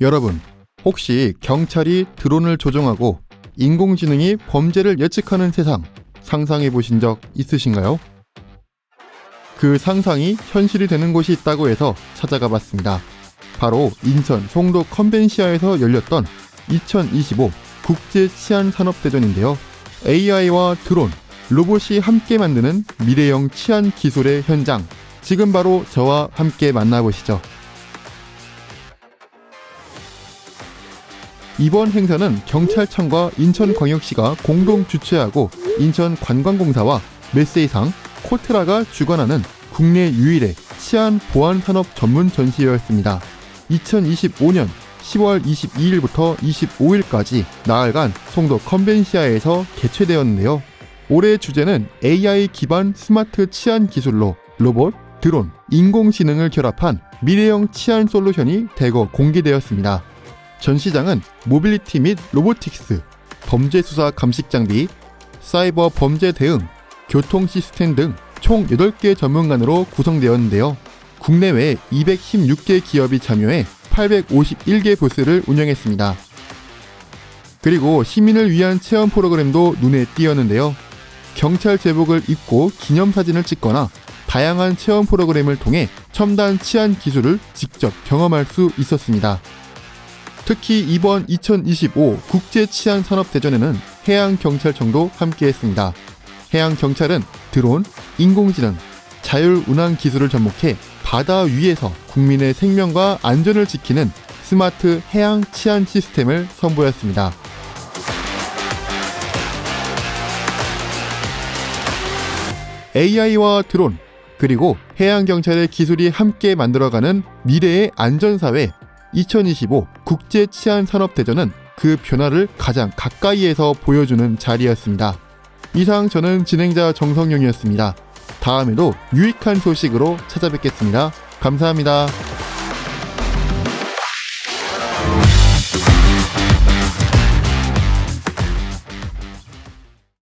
여러분, 혹시 경찰이 드론을 조종하고 인공지능이 범죄를 예측하는 세상 상상해 보신 적 있으신가요? 그 상상이 현실이 되는 곳이 있다고 해서 찾아가 봤습니다. 바로 인천 송도 컨벤시아에서 열렸던 2025 국제 치안 산업 대전인데요. AI와 드론, 로봇이 함께 만드는 미래형 치안 기술의 현장. 지금 바로 저와 함께 만나보시죠. 이번 행사는 경찰청과 인천광역시가 공동 주최하고 인천관광공사와 메세이상, 코트라가 주관하는 국내 유일의 치안 보안 산업 전문 전시회였습니다. 2025년 10월 22일부터 25일까지 나흘간 송도 컨벤시아에서 개최되었는데요. 올해 주제는 AI 기반 스마트 치안 기술로 로봇, 드론, 인공지능을 결합한 미래형 치안 솔루션이 대거 공개되었습니다. 전시장은 모빌리티 및 로보틱스, 범죄 수사 감식 장비, 사이버 범죄 대응, 교통 시스템 등 총 8개 전문관으로 구성되었는데요. 국내외 216개 기업이 참여해 851개 부스를 운영했습니다. 그리고 시민을 위한 체험 프로그램도 눈에 띄었는데요. 경찰 제복을 입고 기념사진을 찍거나 다양한 체험 프로그램을 통해 첨단 치안 기술을 직접 경험할 수 있었습니다. 특히 이번 2025 국제 치안 산업 대전에는 해양 경찰청도 함께했습니다. 해양 경찰은 드론, 인공지능, 자율 운항 기술을 접목해 바다 위에서 국민의 생명과 안전을 지키는 스마트 해양 치안 시스템을 선보였습니다. AI와 드론, 그리고 해양 경찰의 기술이 함께 만들어가는 미래의 안전사회 2025 국제 치안 산업 대전은 그 변화를 가장 가까이에서 보여주는 자리였습니다. 이상 저는 진행자 정성용이었습니다. 다음에도 유익한 소식으로 찾아뵙겠습니다. 감사합니다.